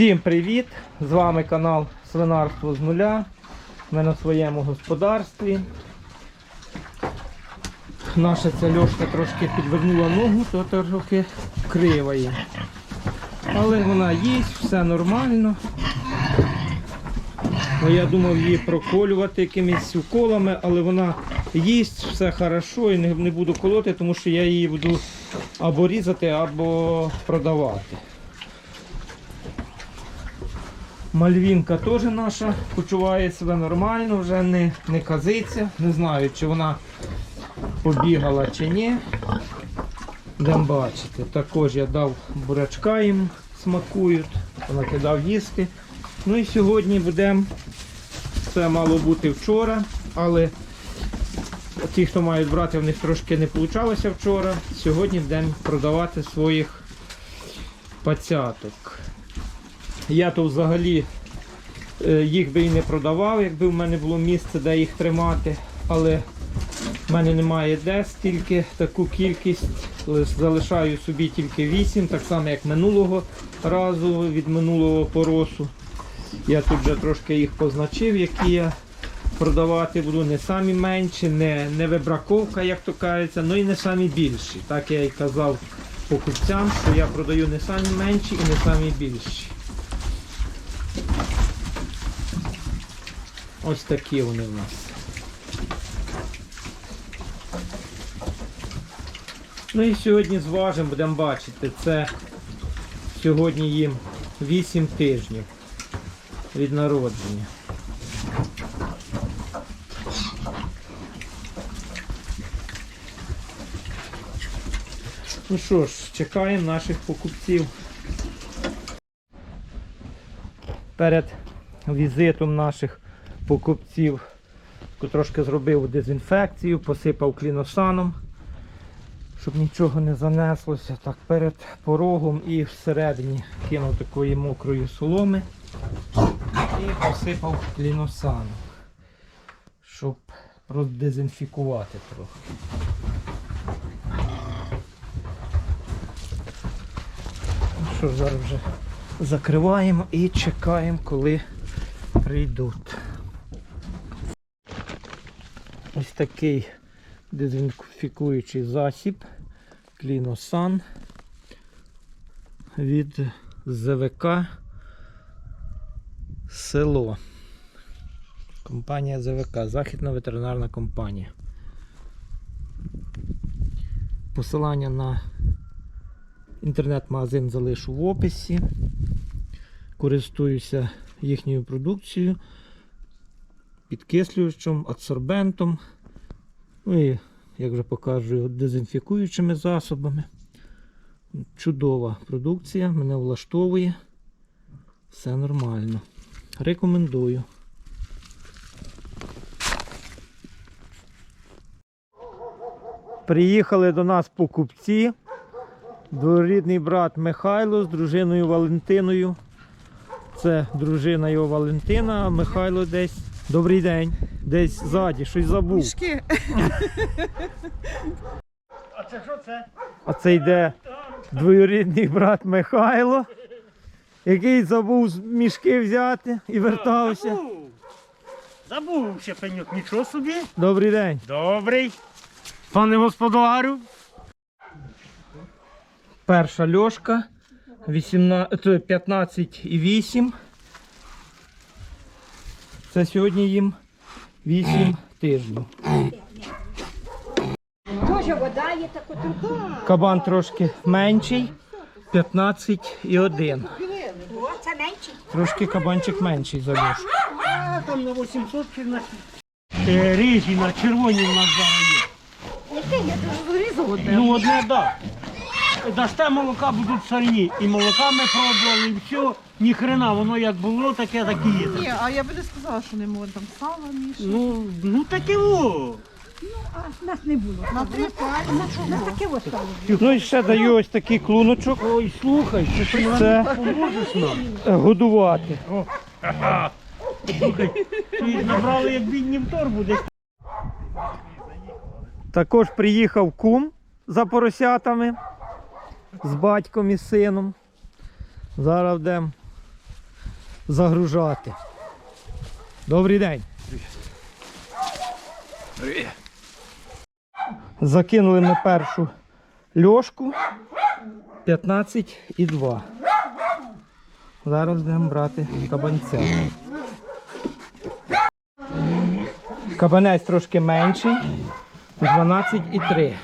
Всім привіт! З вами канал Свинарство з нуля. Ми на своєму господарстві. Наша ця льошка трошки підвернула ногу, то трохи крива є. Але вона їсть, все нормально. Ну, я думав її проколювати якимись уколами, але вона їсть, все хорошо і не буду колоти, тому що я її буду або різати, або продавати. Мальвінка теж наша почуває себе нормально, вже не, не казиться. Не знаю, чи вона побігала чи ні. Будемо бачити. Також я дав бурячка їм смакують, накидав їсти. Ну і сьогодні будемо. Це мало бути вчора, але ті, хто мають брати, в них трошки не вийшло вчора. Сьогодні будемо продавати своїх пацяток. Я то взагалі е, їх би і не продавав, якби в мене було місце, де їх тримати. Але в мене немає де стільки таку кількість. Залишаю собі тільки 8, так само як минулого разу від минулого поросу. Я тут вже трошки їх позначив, які я продавати буду не самі менші, не, не вибраковка, як то кажеться, ну і не самі більші. Так я і казав покупцям, що я продаю не самі менші і не самі більші. Ось такі вони в нас. Ну і сьогодні зважимо, будемо бачити, це сьогодні їм 8 тижнів від народження. Ну що ж, чекаємо наших покупців. Перед візитом наших покупців трошки зробив дезінфекцію, посипав кліносаном, щоб нічого не занеслося. Так, перед порогом і всередині кинув такої мокрої соломи і посипав кліносаном, щоб роздезінфікувати трохи. Ну що зараз вже закриваємо і чекаємо, коли прийдуть. Ось такий дезінфікуючий засіб Кліносан від ЗВК Село. Компанія ЗВК, Західна ветеринарна компанія. Посилання на інтернет-магазин залишу в описі. Користуюся їхньою продукцією, підкислювачем, адсорбентом. Ну і, як вже покажу, дезінфікуючими засобами. Чудова продукція, мене влаштовує. Все нормально. Рекомендую. Приїхали до нас покупці. Дворідний брат Михайло з дружиною Валентиною. Це дружина його Валентина, а Михайло десь. Добрий день. Десь ззаді, щось забув. Мішки. А це що це? А це йде двоюрідний брат Михайло, який забув мішки взяти і вертався. Забув. Забув ще пеньок, нічого собі. Добрий день. Добрий. Пане господарю. Перша льошка 18, 15,8. Це сьогодні їм 8 тижнів. Дуже вода є така труба. Кабан трошки менший, 15,1. О, це менше. Трошки кабанчик менший за льошку. А там на 800 чи на е, рижі, на червоні в нас зараз є. Яке я дуже зрізав. Ну одне да. Дасте молока будуть сальні. І молока ми пробували, і все. Ні хрена, воно як було, таке так і є. Ні, а я би не сказала, що не можна там сало мішати. Ну, ну таке во. А нас не було. На три пальці. Нас таке ось стало. Ну і ще даю ось такий клуночок. Ой, слухай, що ти Це поможеш нам? е, годувати. Слухай, ти набрали як бідні в торбу десь. Також приїхав кум за поросятами з батьком і сином. Зараз будемо загружати. Добрий день. Закинули ми першу льошку 15,2. Зараз будемо брати кабанця. Кабанець трошки менший. 12,3.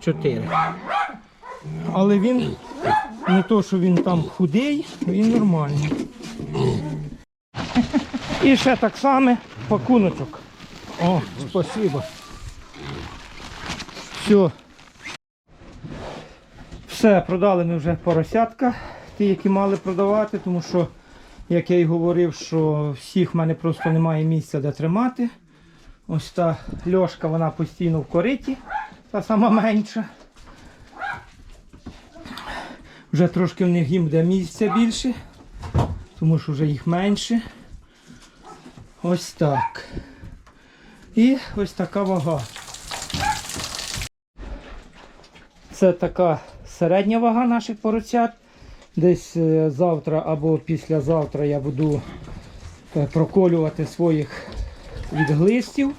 4. Але він не то, що він там худий, він нормальний. І ще так само пакуночок. О, спасибо. Все. Все, продали ми вже поросятка, ті, які мали продавати, тому що, як я й говорив, що всіх в мене просто немає місця, де тримати. Ось та льошка, вона постійно в кориті, та сама менша. Вже трошки в них їм буде місця більше, тому що вже їх менше. Ось так. І ось така вага. Це така середня вага наших поросят. Десь е, завтра або післязавтра я буду е, проколювати своїх від глистів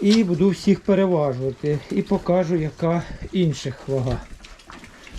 і буду всіх переважувати. І покажу, яка інших вага.